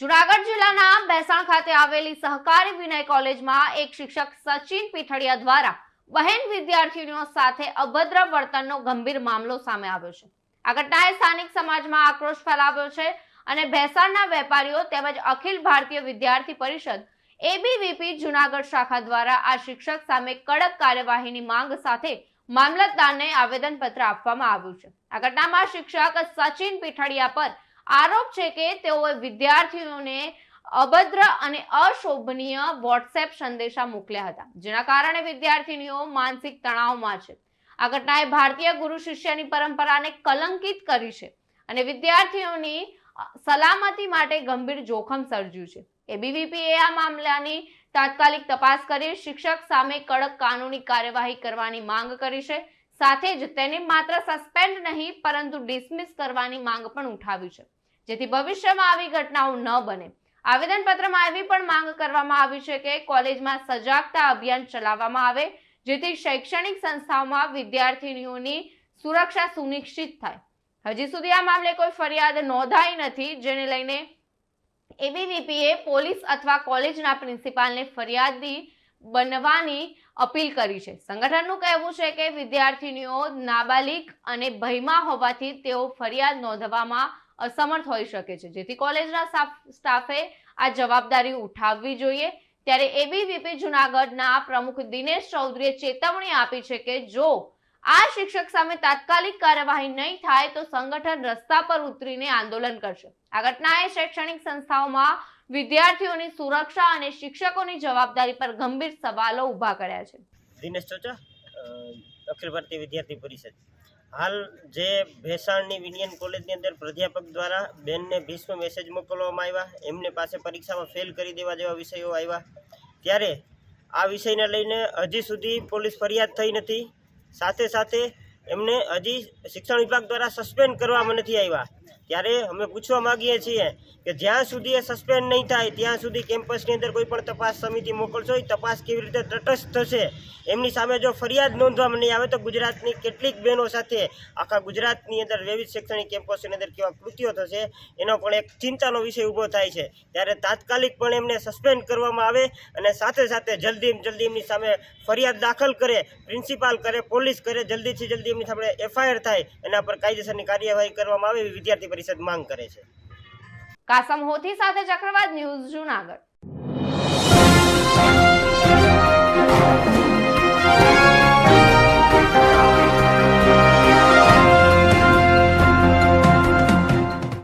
જુનાગઢ જિલ્લાના બેસાણ ખાતે આવેલી સહકારી વિનય કોલેજમાં એક શિક્ષક સચિન પીઠડિયા દ્વારા બહેન વિદ્યાર્થીનીઓ સાથે અભદ્ર વર્તનનો ગંભીર મામલો સામે આવ્યો છે. આ ઘટનાએ સ્થાનિક સમાજમાં આક્રોશ ફેલાવ્યો છે અને ભેસાણના વેપારીઓ તેમજ અખિલ ભારતીય વિદ્યાર્થી પરિષદ એબીવીપી જુનાગઢ શાખા દ્વારા આ શિક્ષક સામે કડક કાર્યવાહીની માંગ સાથે મામલતદારને આવેદનપત્ર આપવામાં આવ્યું છે. આ ઘટનામાં શિક્ષક સચિન પીઠડિયા પર આરોપ છે કે તેઓએ વિદ્યાર્થીઓને અભદ્ર અને અશોભનીય વોટ્સએપ સંદેશા મોકલ્યા હતા, જેના કારણે વિદ્યાર્થીનીઓ માનસિક તણાવમાં છે. આ ઘટનાએ ભારતીય ગુરુ શિષ્યની પરંપરાને કલંકિત કરી છે અને વિદ્યાર્થીઓની સલામતી માટે ગંભીર જોખમ સર્જ્યું છે. એબીવીપીએ આ મામલાની તાત્કાલિક તપાસ કરી શિક્ષક સામે કડક કાનૂની કાર્યવાહી કરવાની માંગ કરી છે. સાથે જ તેને માત્ર સસ્પેન્ડ નહીં, પરંતુ ડિસમિસ કરવાની માંગ પણ ઉઠાવી છે. જેથી ભવિષ્યમાં આવી ઘટનાઓ ન બને. આવેદનપત્રમાં એવી પણ માંગ કરવામાં આવી છે કે કોલેજમાં સજાગતા અભિયાન ચલાવવામાં આવે, જેથી શૈક્ષણિક સંસ્થાઓમાં વિદ્યાર્થીનીઓની સુરક્ષા સુનિશ્ચિત થાય. હજી સુધી આ મામલે કોઈ ફરિયાદ નોંધાઈ નથી, જેને લઈને એબીવીપીએ, પોલીસ અથવા કોલેજના પ્રિન્સિપાલને ફરિયાદી બનવાની અપીલ કરી છે. સંગઠનનું કહેવું છે કે વિદ્યાર્થીનીઓ નાબાલિક અને ભયમાં હોવાથી તેઓ ફરિયાદ નોંધવામાં અસમર્થ હોઈ શકે છે. જેથી કોલેજના સ્ટાફ- આ જવાબદારી ઉઠાવવી જોઈએ. ત્યારે એબીવીપી જુનાગઢના પ્રમુખ દિનેશ ચૌધરીએ ચેતવણી આપી છે કે જો આ શિક્ષક સામે તાત્કાલિક કાર્યવાહી નહીં થાય તો સંગઠન રસ્તા પર ઉતરીને આંદોલન કરશે. આ ઘટનાએ શૈક્ષણિક સંસ્થાઓમાં વિદ્યાર્થીઓની સુરક્ષા અને શિક્ષકોની જવાબદારી પર ગંભીર સવાલો ઊભા કર્યા છે. દિનેશ ચોચા અખિલ ભારતીય વિદ્યાર્થી પરિષદ. હાલ જે ભેસાણની વિનિયન કોલેજની અંદર પ્રાધ્યાપક દ્વારા બેનને ભીષ્મ મેસેજ મોકલવામાં આવ્યા, એમને પાસે પરીક્ષામાં ફેલ કરી દેવા જેવા વિષયો આવ્યા. ત્યારે આ વિષયને લઈને હજી સુધી પોલીસ ફરિયાદ થઈ નથી. સાથે સાથે એમને હજી શિક્ષણ વિભાગ દ્વારા સસ્પેન્ડ કરવામાં નથી આવ્યા. ત્યારે અમે પૂછવા માગીએ છીએ કે જ્યાં સુધી એ સસ્પેન્ડ નહીં થાય, ત્યાં સુધી કેમ્પસની અંદર કોઈ પણ તપાસ સમિતિ મોકલશો, એ તપાસ કેવી રીતે તટસ્થ થશે, એમની સામે જો ફરિયાદ નોંધવામાં નહીં આવે તો ગુજરાતની કેટલીક બહેનો સાથે આખા ગુજરાતની અંદર વિવિધ શૈક્ષણિક કેમ્પસની અંદર કેવા કૃત્યો થશે, એનો પણ એક ચિંતાનો વિષય ઊભો થાય છે. ત્યારે તાત્કાલિક પણ એમને સસ્પેન્ડ કરવામાં આવે અને સાથે સાથે જલ્દી જલ્દી એમની સામે ફરિયાદ દાખલ કરે પ્રિન્સિપાલ કરે પોલીસ કરે, જલ્દીથી જલ્દી એમની સામે એફઆઈઆર થાય, એના પર કાયદેસરની કાર્યવાહી કરવામાં આવે વિદ્યાર્થી પરિષદ માંગ કરે છે. કાસમ હોથી સાથે ચક્રવાત ન્યૂઝ જુનાગઢ.